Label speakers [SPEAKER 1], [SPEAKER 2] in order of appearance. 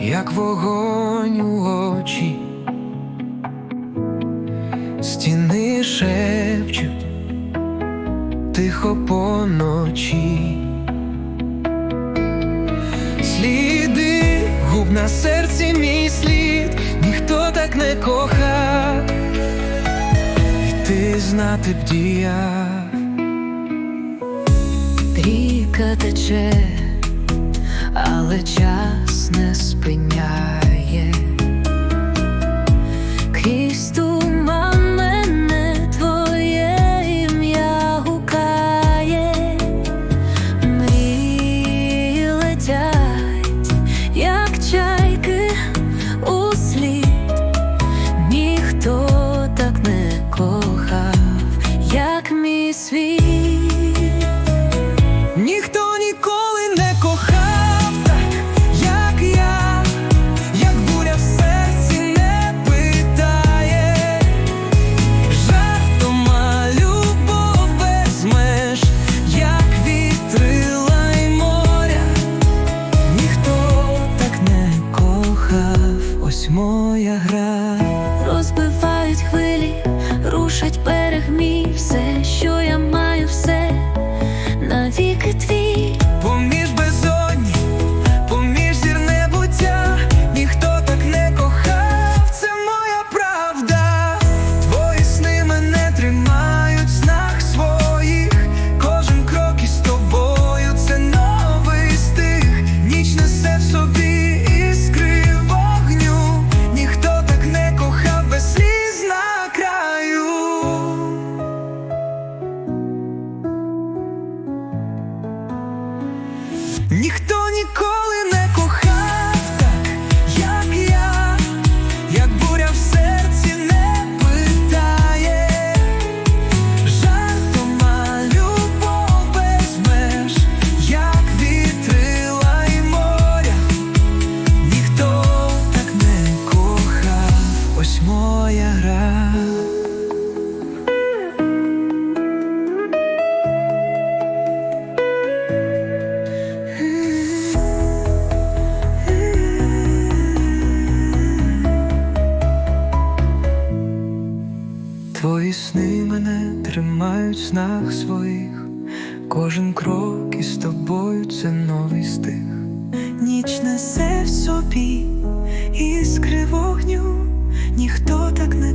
[SPEAKER 1] як вогонь у очі, стіни шепчуть тихо поночі, сліди губ на серці мій слід, ніхто так не кохав, і ти знати б діяв.
[SPEAKER 2] Ріка тече, але час не спиняє.
[SPEAKER 1] Ось моя гра.
[SPEAKER 2] Розбивають хвилі, рушать берег мій,
[SPEAKER 1] Ніхто ніколи не кохав так, як я, як буря в серці не питає, жартома любов без як вітрила й моря, ніхто так не кохав, ось моя гра. Мене тримають в снах своїх, кожен крок із тобою це новий стих. Ніч несе в собі іскри вогню, ніхто так не